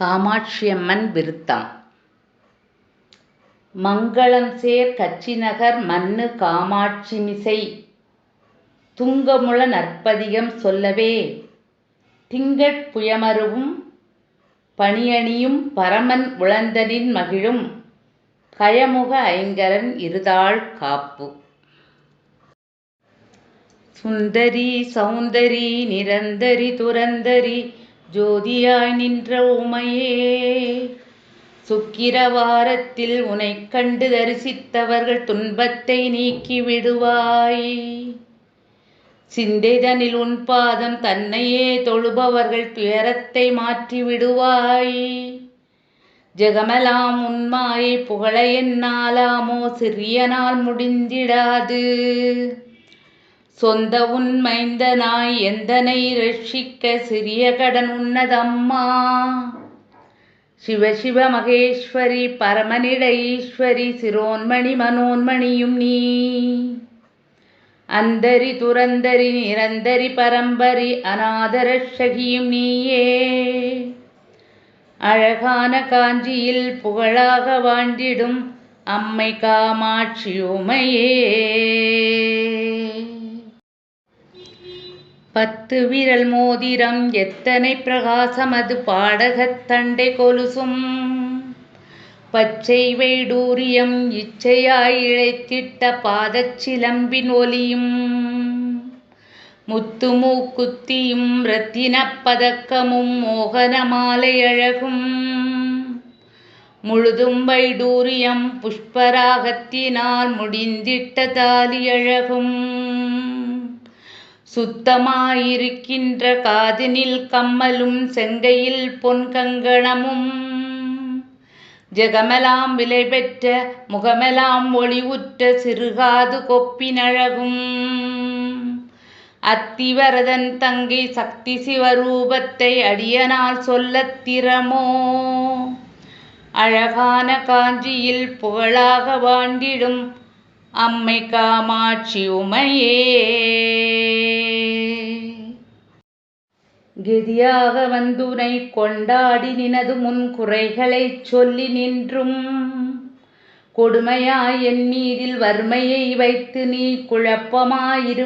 காமாட்சியம்மன் விருத்தம். மங்களம் சேர் கச்சிநகர் மன்னு காமாட்சிமிசை துங்கமுள நற்பதிகம் சொல்லவே. திங்கட் புயமருவும் பணியணியும் பரமன் உழந்தனின் மகிழும். கயமுக ஐங்கரன் இருதாள் காப்பு. சுந்தரி சௌந்தரி நிரந்தரி துரந்தரி ஜோதியாய் நின்ற உமையே சுக்கிரவாரத்தில் உனை கண்டு தரிசித்தவர்கள் துன்பத்தை நீக்கி விடுவாய். சிந்தைதனில் உன் பாதம் தன்னையே தொழுபவர்கள் துயரத்தை மாற்றி விடுவாய். ஜெகமெலாம் உன்மாயை புகழ என்னாலாமோ சிறிய நாள் முடிந்திடாது. சொந்த உன்மைந்தனாய் எந்தனை ரட்சிக்க சிறிய கடன் உன்னதம்மா? சிவ சிவ மகேஸ்வரி பரமனிட ஈஸ்வரி சிரோன்மணி மனோன்மணியும் நீ. அந்தரி துரந்தரி நிரந்தரி பரம்பரி அநாதரஷகியும் நீயே. அழகான காஞ்சியில் புகழாக வாண்டிடும் அம்மை காமாட்சி உமையே. பத்து விரல் மோதிரம் எத்தனை பிரகாசம் அது பாடகத் தண்டை கொலுசும். பச்சை வைடூரியம் இச்சையாய் இழைத்திட்ட பாதச் சிலம்பின் ஒலியும். முத்து மூக்குத்தியும் இரத்தினப் பதக்கமும் மோகன மாலை அழகும். முழுதும் வைடூரியம் புஷ்பராகத்தினால் முடிந்திட்ட தாலி அழகும். சுத்தமாயிருக்கின்ற காதினில் கம்மலும் செங்கையில் பொன் கங்கணமும் ஜெகமெலாம் விலை பெற்ற முகமெலாம் ஒளிவுற்ற சிறுகாது கொப்பினழகும். அத்திவரதன் தங்கை சக்தி சிவரூபத்தை அடியனால் சொல்லத் திறமோ? அழகான காஞ்சியில் புகழாக வாண்டிடும் அம்மை காமாட்சி உமையே. கெதியாக வந்துனை கொண்டாடி நினது முன் குறைகளைச் சொல்லி நின்றும். கொடுமையாய் என் மீதில் வறுமையை வைத்து நீ குழப்பமாயிருப்பதேனோ?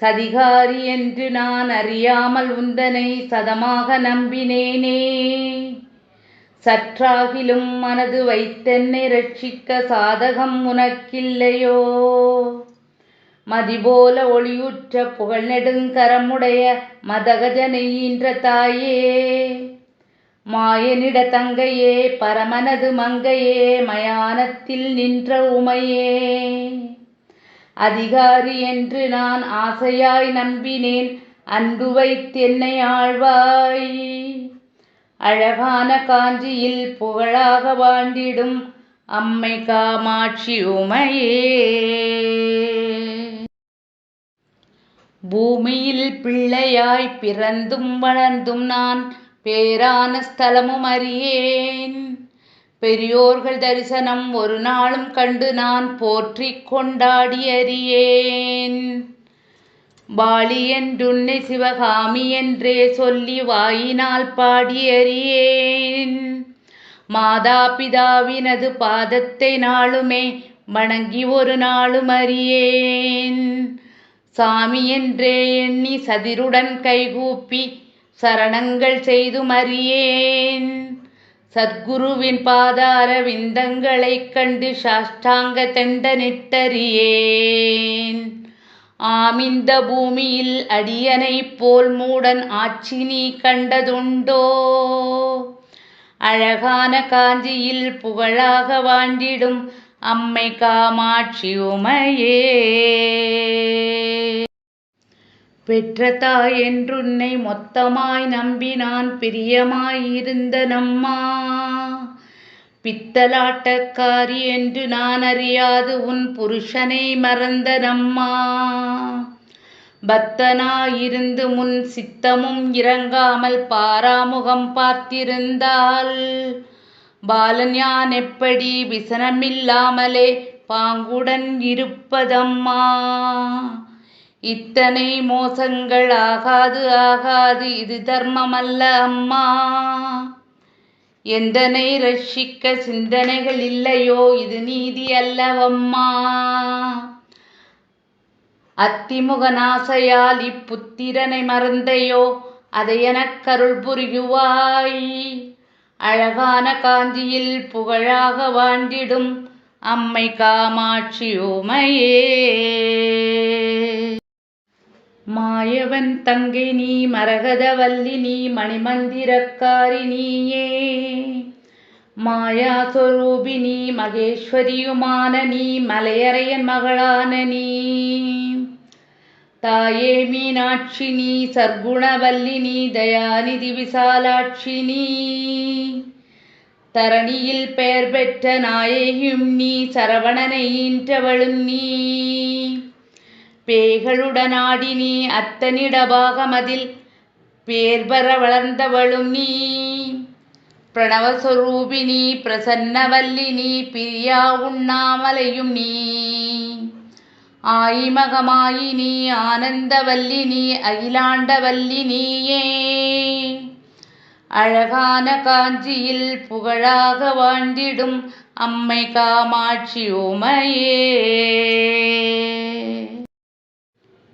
சதிகாரி என்று நான் அறியாமல் உந்தனை சதமாக நம்பினேனே. சற்றாகிலும் மனது வைத்தென்னை ரட்சிக்க சாதகம் உனக்கில்லையோ? மதிபோல ஒளியுற்ற புகழ் நெடுங்கரமுடைய மதகஜனை ஈன்ற தாயே மாயனிட தங்கையே பரமனது மங்கையே மயானத்தில் நின்ற உமையே. அதிகாரி என்று நான் ஆசையாய் நம்பினேன் அன்பு வைத்தென்னை ஆழ்வாய். அழகான காஞ்சியில் புகழாக வாண்டிடும் அம்மை காமாட்சி உமையே. பூமியில் பிள்ளையாய் பிறந்தும் வளர்ந்தும் நான் பேரான ஸ்தலமும் அறியேன். பெரியோர்கள் தரிசனம் ஒரு நாளும் கண்டு நான் போற்றி கொண்டாடி அறியேன். பாலி என்றுன்னை சிவகாமி என்றே சொல்லி வாயினால் பாடியறியேன். மாதா பிதாவினது பாதத்தை நாளுமே வணங்கி ஒரு நாளும் அறியேன். சாமி என்றே எண்ணி சதிருடன் கைகூப்பி சரணங்கள் செய்து மறியேன் சத்குருவின் பாதார விந்தங்களைக் கண்டு சாஷ்டாங்க தெண்ட நிட்டறியேன். ஆமிந்த பூமியில் அடியனைப் போல் மூடன் ஆட்சி நீ கண்டதுண்டோ? அழகான காஞ்சியில் புகழாக வாண்டிடும் அம்மை காமாட்சி உமையே. பெற்ற தாய் என்றுன்னை மொத்தமாய் நம்பினான் பிரியமாயிருந்த நம்மா. பித்தலாட்டக்காரி என்று நான் அறியாது உன் புருஷனை மறந்த நம்மா பக்தனாயிருந்து முன் சித்தமும் இறங்காமல் பாராமுகம் பார்த்திருந்தால் பாலன் யான் எப்படி விசனமில்லாமலே பாங்குடன் இருப்பதம்மா. இத்தனை மோசங்கள் ஆகாது ஆகாது இது தர்மமல்ல அம்மா. எந்தனை ரட்சிக்க சிந்தனைகள் இல்லையோ இது நீதி அல்லவம்மா. அத்திமுகநாசையால் இப்புத்திரனை மறந்தையோ அதை எனக்கருள் புரியுவாய். அழகான காஞ்சியில் புகழாக வாண்டிடும் அம்மை காமாட்சி ஓமையே மாயவன் தங்கை நீ மரகதவல்லி நீ மணிமந்திரக்காரி நீயே. மாயாஸ்வரூபினி மகேஸ்வரியுமான நீ மலையறையன் மகளான நீ. தாயே மீனாட்சி நீ சர்க்குணவல்லி நீ தயாநிதி விசாலாட்சி நீ. தரணியில் பெயர் பெற்ற நாயகியும் நீ சரவணனை ஈன்றவளும் நீ. பேய்களுடனாடி நீ அத்தனிடபாகமதில் பேர்பர வளர்ந்தவளும் நீ. பிரணவஸ்வரூபினி பிரசன்னவல்லினி பிரியா உண்ணாமலையும் நீ. ஆயிமகமாயினி ஆனந்தவல்லினி அகிலாண்டவல்லினியே அழகான காஞ்சியில் புகழாக வாழ்ந்திடும் அம்மை காமாட்சி உமையே.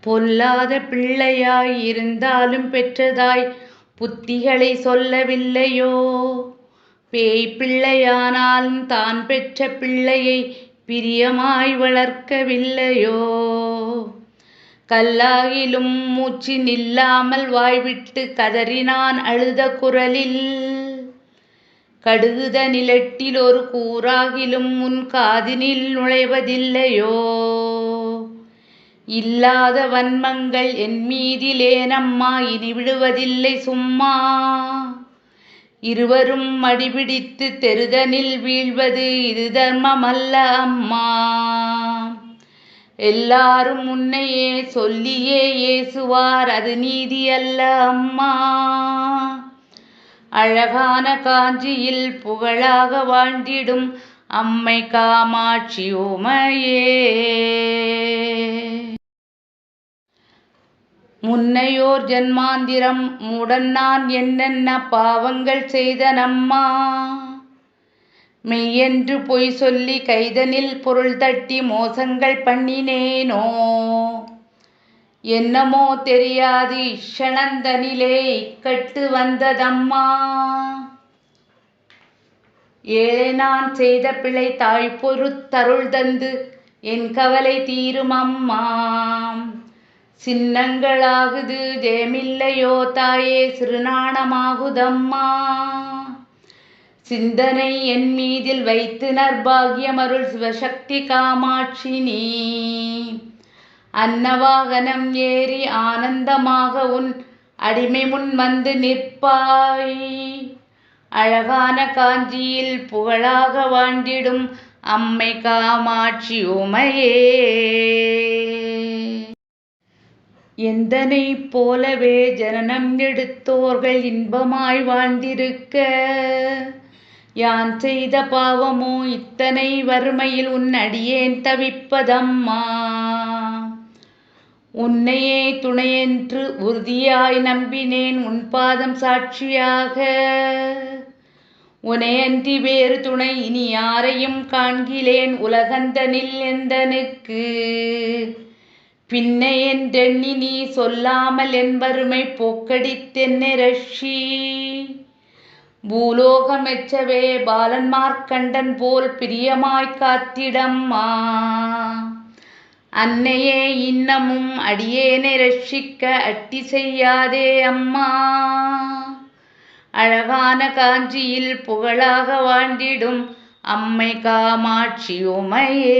பொல்லாத பிள்ளையாய் இருந்தாலும் பெற்றதாய் புத்திகளை சொல்லவில்லையோ? பேய் பிள்ளையானாலும் தான் பெற்ற பிள்ளையை பிரியமாய் வளர்க்கவில்லையோ? கல்லாகிலும் மூச்சு நில்லாமல் வாய்விட்டு கதறினான் அழுத குரலில் கடுகுத நிலட்டில் ஒரு கூறாகிலும் உன் காதினில் நுழைவதில்லையோ? இல்லாத வன்மங்கள் என் மீதிலேனம்மா இனி விடுவதில்லை சும்மா. இருவரும் மடிபிடித்து தெருதனில் வீழ்வது இது தர்மமல்ல அம்மா. எல்லாரும் உன்னையே சொல்லியே ஏசுவார் அது நீதி அல்ல அம்மா. அழகான காஞ்சியில் புகழாக வாழ்ந்திடும் அம்மை காமாட்சி உமையே. முன்னையோர் ஜன்மாந்திரம் மூடன் நான் என்னென்ன பாவங்கள் செய்தனம்மா மெய்யென்று பொய் சொல்லி கைதனில் பொருள் தட்டி மோசங்கள் பண்ணினேனோ? என்னமோ தெரியாது இஷணந்தனிலே இக்கட்டு வந்ததம்மா? ஏழை நான் செய்த பிழை தாய் பொறுத்தருள் தந்து என் கவலை தீரும் அம்மா சின்னங்களாகுது ஜெயமில்லையோ தாயே சிறுநாணமாகுதம்மா. சிந்தனை என் மீதில் வைத்து நற்பாகியமருள் சிவசக்தி காமாட்சி நீ. அன்னவாகனம் ஏறி ஆனந்தமாக உன் அடிமை முன் வந்து நிற்பாய். அழகான காஞ்சியில் புகழாக வாண்டிடும் அம்மை காமாட்சி உமையே. எந்தனை போலவே ஜனனம் எடுத்தோர்கள் இன்பமாய் வாழ்ந்திருக்க. யான் செய்த பாவமோ இத்தனை வறுமையில் உன் அடியேன் தவிப்பதம்மா. உன்னையே துணையென்று உறுதியாய் நம்பினேன் உன் பாதம் சாட்சியாக. உனையன்றி வேறு துணை இனி யாரையும் காண்கிலேன் உலகந்தனில் எந்தனுக்கு? பின்னை என்றெண்ணி நீ சொல்லாமல் என் வறுமை போக்கடித்தென்னை ரஷி பூலோகம் எச்சவே பாலன் மார்க்கண்டன் போல் பிரியமாய் காத்திடம்மா. அன்னையே இன்னமும் அடியேனை ரட்சிக்க அட்டி செய்யாதே அம்மா. அழகான காஞ்சியில் புகழாக வாழ்ந்திடும் அம்மை காமாட்சி உமையே.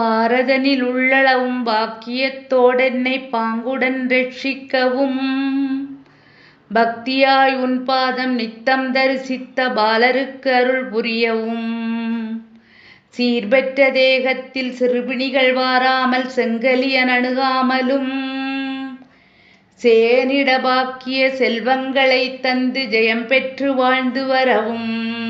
பாரதனில் உள்ளளவும் பாக்கியத்தோடென்னை பாங்குடன் ரட்சிக்கவும். பக்தியாய் உன் பாதம் நித்தம் தரிசித்த பாலருக்கு அருள் புரியவும். சீர்பெற்ற தேகத்தில் சிறுபிணிகள் வாராமல் செங்கலியன் அணுகாமலும். சேனிட பாக்கிய செல்வங்களை தந்து ஜெயம் பெற்று வாழ்ந்து வரவும்.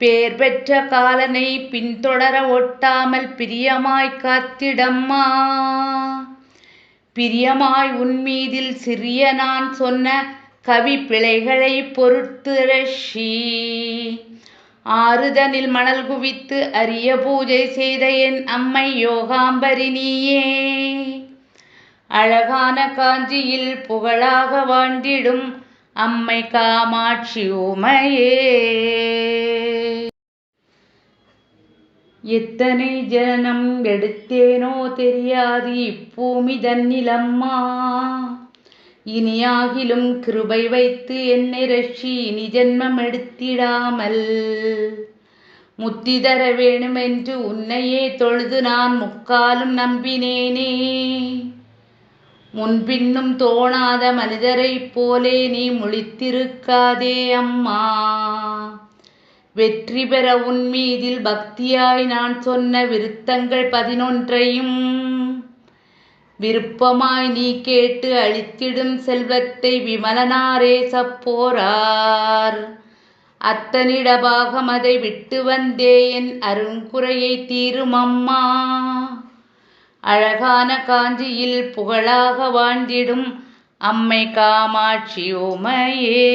பேர் பெற்ற காலனை பின்தொடர ஒட்டாமல் பிரியமாய் காத்திடம்மா. பிரியமாய் உன்மீதில் சிறிய நான் சொன்ன கவி பிழைகளை பொறுத்து ரஷி. ஆறுதனில் மணல் குவித்து அரிய பூஜை செய்த என் அம்மை யோகாம்பரினியே அழகான காஞ்சியில் புகழாக வாண்டிடும் அம்மை காமாட்சி உமையே. எத்தனை ஜனம் எடுத்தேனோ தெரியாது இப்பூமி தன்னிலம்மா. இனியாகிலும் கிருபை வைத்து என்னை ரட்சி இனி ஜென்மம் எடுத்திடாமல். முத்தி தர வேணுமென்று உன்னையே தொழுது நான் முக்காலும் நம்பினேனே. முன்பின்னும் தோணாத மனிதரைப் போலே நீ முழித்திருக்காதே அம்மா. வெற்றி பெற உன் மீதில் பக்தியாய் நான் சொன்ன விருத்தங்கள் பதினொன்றையும் விருப்பமாய் நீ கேட்டு அழித்திடும் செல்வத்தை விமலனாரே சப்போரார். அத்தனிடபாகம் அதை விட்டு வந்தே என் அருங்குறையை தீரும் அம்மா. அழகான காஞ்சியில் புகழாக வாழ்ந்திடும் அம்மை காமாட்சி உமையே.